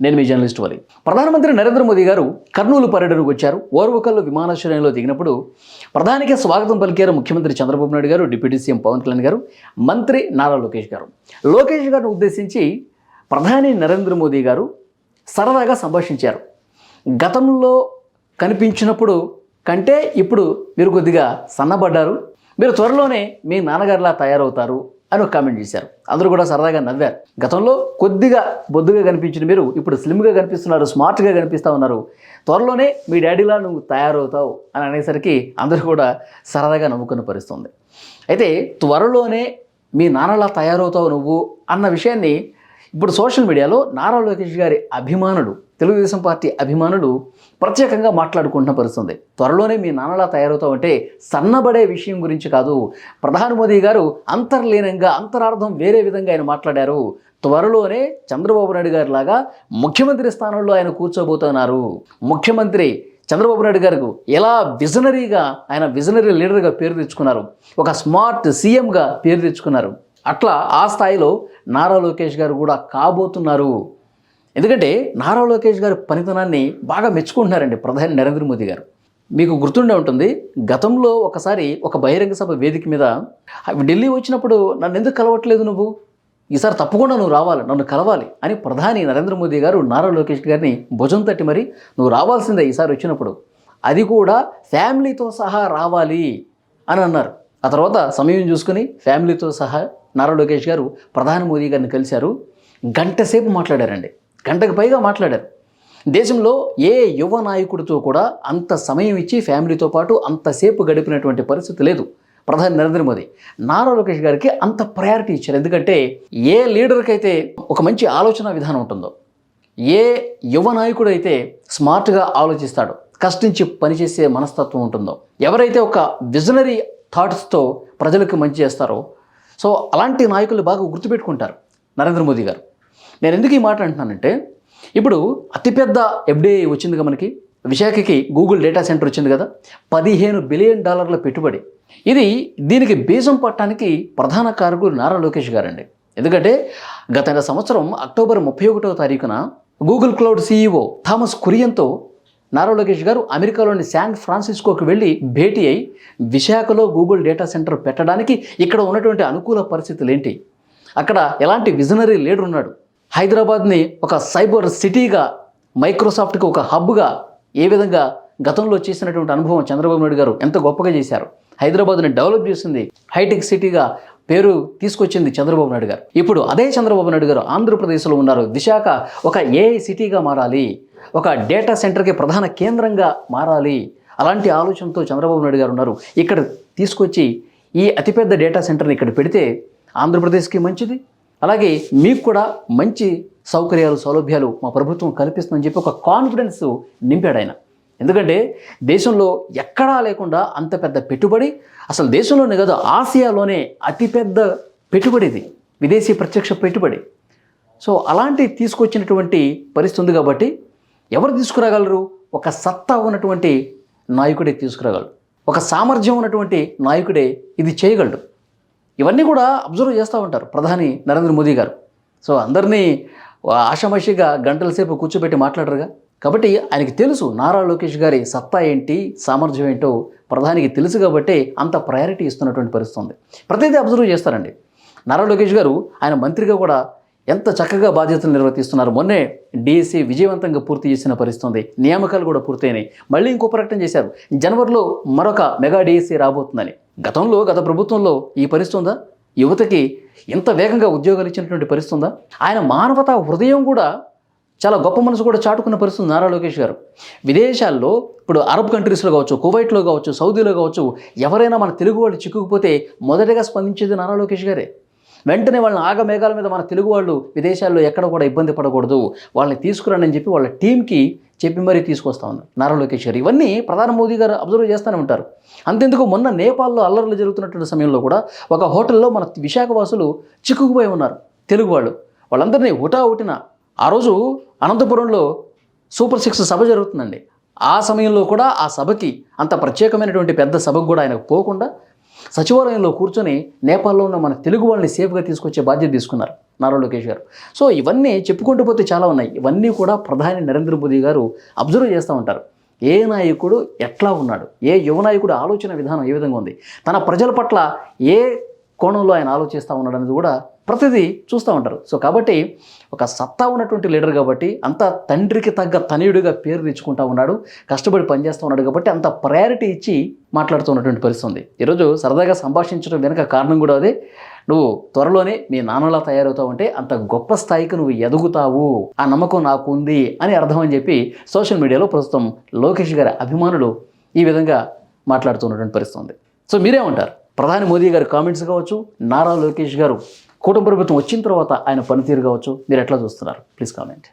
నేను మీ జర్నలిస్ట్ వలి. ప్రధానమంత్రి నరేంద్ర మోదీ గారు కర్నూలు పర్యటనకు వచ్చారు. ఓర్వకల్లు విమానాశ్రయంలో దిగినప్పుడు ప్రధానికి స్వాగతం పలికారు ముఖ్యమంత్రి చంద్రబాబు నాయుడు గారు డిప్యూటీ సీఎం పవన్ కళ్యాణ్ గారు మంత్రి నారా లోకేష్ గారు. లోకేష్ గారిని ఉద్దేశించి ప్రధాని నరేంద్ర మోదీ గారు సరదాగా సంభాషించారు. గతంలో కనిపించినప్పుడు కంటే ఇప్పుడు మీరు కొద్దిగా సన్నబడ్డారు. మీరు త్వరలోనే మీ నాన్నగారిలా తయారవుతారు. అని ఒక కామెంట్ చేశారు. అందరూ కూడా సరదాగా నవ్వారు. గతంలో కొద్దిగా బొద్దుగా కనిపించిన మీరు ఇప్పుడు స్లిమ్గా కనిపిస్తున్నారు స్మార్ట్గా కనిపిస్తూ ఉన్నారు. త్వరలోనే మీ డాడీలా నువ్వు తయారవుతావు అని అనేసరికి అందరూ కూడా సరదాగా నవ్వుకున్న పరిస్థితుంది. అయితే త్వరలోనే మీ నాన్నలా తయారవుతావు నువ్వు అన్న విషయాన్ని ఇప్పుడు సోషల్ మీడియాలో నారా లోకేష్ గారి అభిమానులు తెలుగుదేశం పార్టీ అభిమానులు ప్రత్యేకంగా మాట్లాడుకుంటున్న పరిస్థితుంది. త్వరలోనే మీ నాన్నలా తయారవుతామంటే సన్నబడే విషయం గురించి కాదు. ప్రధాని మోదీ గారు అంతర్లీనంగా అంతరార్థం వేరే విధంగా ఆయన మాట్లాడారు. త్వరలోనే చంద్రబాబు నాయుడు గారి లాగా ముఖ్యమంత్రి స్థానంలో ఆయన కూర్చోబోతున్నారు. ముఖ్యమంత్రి చంద్రబాబు నాయుడు గారికి ఎలా విజనరీగా ఆయన విజనరీ లీడర్గా పేరు తెచ్చుకున్నారు. ఒక స్మార్ట్ సీఎంగా పేరు తెచ్చుకున్నారు. అట్లా ఆ స్థాయిలో నారా లోకేష్ గారు కూడా కాబోతున్నారు. ఎందుకంటే నారా లోకేష్ గారి పనితనాన్ని బాగా మెచ్చుకుంటున్నారండి ప్రధాని నరేంద్ర మోదీ గారు. మీకు గుర్తుండే ఉంటుంది గతంలో ఒకసారి ఒక బహిరంగ సభ వేదిక మీద ఢిల్లీ వచ్చినప్పుడు నన్ను ఎందుకు కలవట్లేదు నువ్వు? ఈసారి తప్పకుండా నువ్వు రావాలి నన్ను కలవాలి అని ప్రధాని నరేంద్ర మోదీ గారు నారా లోకేష్ గారిని భుజం తట్టి మరి నువ్వు రావాల్సిందే ఈసారి వచ్చినప్పుడు. అది కూడా ఫ్యామిలీతో సహా రావాలి అని అన్నారు. ఆ తర్వాత సమయం చూసుకుని ఫ్యామిలీతో సహా నారా లోకేష్ గారు ప్రధాని మోదీ గారిని కలిశారు. గంట సేపు మాట్లాడారండి. గంటకు పైగా మాట్లాడారు. దేశంలో ఏ యువ నాయకుడితో కూడా అంత సమయం ఇచ్చి ఫ్యామిలీతో పాటు అంతసేపు గడిపినటువంటి పరిస్థితి లేదు. ప్రధాని నరేంద్ర మోదీ. నారా లోకేష్ గారికి అంత ప్రయారిటీ ఇచ్చారు. ఎందుకంటే ఏ లీడర్కి అయితే ఒక మంచి ఆలోచన విధానం ఉంటుందో ఏ యువ నాయకుడు అయితే స్మార్ట్గా ఆలోచిస్తాడో కష్టించి పనిచేసే మనస్తత్వం ఉంటుందో ఎవరైతే ఒక విజనరీ థాట్స్తో ప్రజలకు మంచి చేస్తారో సో అలాంటి నాయకులు బాగా గుర్తుపెట్టుకుంటారు నరేంద్ర మోదీ గారు. నేను ఎందుకు ఈ మాట అంటున్నానంటే ఇప్పుడు అతిపెద్ద ఎఫ్డిఐ వచ్చిందిగా మనకి విశాఖకి గూగుల్ డేటా సెంటర్ వచ్చింది కదా పదిహేను బిలియన్ డాలర్ల పెట్టుబడి. ఇది దీనికి బీజం పట్టడానికి ప్రధాన కారకుడు నారా లోకేష్ గారండి. ఎందుకంటే గత సంవత్సరం అక్టోబర్ ముప్పై ఒకటో తారీఖున గూగుల్ క్లౌడ్ సీఈఓ థామస్ కురియన్తో నారా లోకేష్ గారు అమెరికాలోని శాన్ ఫ్రాన్సిస్కోకి వెళ్ళి భేటీ అయి విశాఖలో గూగుల్ డేటా సెంటర్ పెట్టడానికి ఇక్కడ ఉన్నటువంటి అనుకూల పరిస్థితులు ఏంటి అక్కడ ఎలాంటి విజనరీ లీడర్ ఉన్నాడు? హైదరాబాద్ని ఒక సైబర్ సిటీగా మైక్రోసాఫ్ట్కి ఒక హబ్గా ఏ విధంగా గతంలో చేసినటువంటి అనుభవం చంద్రబాబు నాయుడు గారు ఎంత గొప్పగా చేశారు? హైదరాబాద్ని డెవలప్ చేసింది హైటెక్ సిటీగా పేరు తీసుకొచ్చింది చంద్రబాబు నాయుడు గారు. ఇప్పుడు అదే చంద్రబాబు నాయుడు గారు ఆంధ్రప్రదేశ్లో ఉన్నారు. విశాఖ ఒక ఏఐ సిటీగా మారాలి. ఒక డేటా సెంటర్కి ప్రధాన కేంద్రంగా మారాలి. అలాంటి ఆలోచనతో చంద్రబాబు నాయుడు గారు ఉన్నారు. ఇక్కడ తీసుకొచ్చి ఈ అతిపెద్ద డేటా సెంటర్ని ఇక్కడ పెడితే ఆంధ్రప్రదేశ్కి మంచిది. అలాగే మీకు కూడా మంచి సౌకర్యాలు సౌలభ్యాలు మా ప్రభుత్వం కల్పిస్తుందని చెప్పి ఒక కాన్ఫిడెన్స్ నింపాడు ఆయన. ఎందుకంటే దేశంలో ఎక్కడా లేకుండా అంత పెద్ద పెట్టుబడి అసలు దేశంలోనే కాదు ఆసియాలోనే అతిపెద్ద పెట్టుబడి ఇది. విదేశీ ప్రత్యక్ష పెట్టుబడి. సో అలాంటి తీసుకొచ్చినటువంటి పరిస్థితి ఉంది కాబట్టి ఎవరు తీసుకురాగలరు? ఒక సత్తా ఉన్నటువంటి నాయకుడే తీసుకురాగలరు ఒక సామర్థ్యం ఉన్నటువంటి నాయకుడే ఇది చేయగలడు. ఇవన్నీ కూడా అబ్జర్వ్ చేస్తూ ఉంటారు ప్రధాని నరేంద్ర మోదీ గారు. సో అందరినీ ఆషామాషిగా గంటల సేపు కూర్చోబెట్టి మాట్లాడరుగా. కాబట్టి ఆయనకి తెలుసు నారా లోకేష్ గారి సత్తా ఏంటి సామర్థ్యం ఏంటో ప్రధానికి తెలుసు కాబట్టి అంత ప్రయారిటీ ఇస్తున్నటువంటి పరిస్థితి ఉంది. ప్రతిదీ అబ్జర్వ్ చేస్తారండి. నారా లోకేష్ గారు ఆయన మంత్రిగా కూడా ఎంత చక్కగా బాధ్యతలు నిర్వర్తిస్తున్నారు. మొన్నే డిఎస్సి విజయవంతంగా పూర్తి చేసిన పరిస్థితుంది. నియామకాలు కూడా పూర్తయినాయి. మళ్ళీ ఇంకో ప్రకటన చేశారు. జనవరిలో మరొక మెగా డిఎస్సి రాబోతుందని. గతంలో గత ప్రభుత్వంలో ఈ పరిస్థితి ఉందా? యువతకి ఎంత వేగంగా ఉద్యోగాలు ఇచ్చినటువంటి పరిస్థితి ఉందా? ఆయన మానవతా హృదయం కూడా చాలా గొప్ప మనసు కూడా చాటుకున్న పరిస్థితి నారా లోకేష్ గారు. విదేశాల్లో ఇప్పుడు అరబ్ కంట్రీస్లో కావచ్చు కువైట్లో కావచ్చు సౌదీలో కావచ్చు ఎవరైనా మన తెలుగు వాళ్ళు చిక్కుకుపోతే మొదటగా స్పందించేది నారా లోకేష్ గారే. వెంటనే వాళ్ళని ఆగమేఘాల మీద మన తెలుగు వాళ్ళు విదేశాల్లో ఎక్కడ కూడా ఇబ్బంది పడకూడదు. వాళ్ళని తీసుకురండి అని చెప్పి వాళ్ళ టీంకి చెప్పి మరీ తీసుకొస్తా ఉన్నారు. నారా లోకేష్ గారు ఇవన్నీ ప్రధాని మోదీ గారు అబ్జర్వ్ చేస్తూనే ఉంటారు. అంతెందుకు మొన్న నేపాల్లో అల్లర్లు జరుగుతున్నటువంటి సమయంలో కూడా ఒక హోటల్లో మన విశాఖవాసులు చిక్కుకుపోయి ఉన్నారు తెలుగు వాళ్ళు. వాళ్ళందరినీ ఉటా ఉటిన ఆ రోజు అనంతపురంలో సూపర్ సిక్స్ సభ జరుగుతుందండి. ఆ సమయంలో కూడా ఆ సభకి అంత ప్రత్యేకమైనటువంటి పెద్ద సభకు కూడా ఆయనకు పోకుండా సచివాలయంలో కూర్చొని నేపాల్లో ఉన్న మన తెలుగు వాళ్ళని సేఫ్గా తీసుకొచ్చే బాధ్యత తీసుకున్నారు నారా లోకేష్ గారు. సో ఇవన్నీ చెప్పుకుంటూ పోతే చాలా ఉన్నాయి. ఇవన్నీ కూడా ప్రధాని నరేంద్ర మోదీ గారు అబ్జర్వ్ చేస్తూ ఉంటారు. ఏ నాయకుడు ఎట్లా ఉన్నాడు? ఏ యువ నాయకుడు ఆలోచన విధానం ఏ విధంగా ఉంది? తన ప్రజల పట్ల ఏ కోణంలో ఆయన ఆలోచిస్తూ ఉన్నాడు అనేది కూడా ప్రతిదీ చూస్తూ ఉంటారు. సో కాబట్టి ఒక సత్తా ఉన్నటువంటి లీడర్ కాబట్టి అంత తండ్రికి తగ్గ తనయుడిగా పేరు తెచ్చుకుంటా ఉన్నాడు కష్టపడి పనిచేస్తూ ఉన్నాడు కాబట్టి అంత ప్రయారిటీ ఇచ్చి మాట్లాడుతూ ఉన్నటువంటి పరిస్థితి ఉంది. ఈరోజు సరదాగా సంభాషించడం వెనుక కారణం కూడా అదే. నువ్వు త్వరలోనే మీ నాన్నలా తయారవుతావు అంటే అంత గొప్ప స్థాయికి నువ్వు ఎదుగుతావు ఆ నమ్మకం నాకు ఉంది అని అర్థం అని చెప్పి సోషల్ మీడియాలో ప్రస్తుతం లోకేష్ గారి అభిమానులు ఈ విధంగా మాట్లాడుతున్నటువంటి పరిస్థితి ఉంది. సో మీరేమంటారు? ప్రధాని మోదీ గారి కామెంట్స్ కావచ్చు నారా లోకేష్ గారు కూటమి ప్రభుత్వం వచ్చిన తర్వాత ఆయన పనితీరు కావచ్చు మీరు ఎట్లా చూస్తున్నారు? Please comment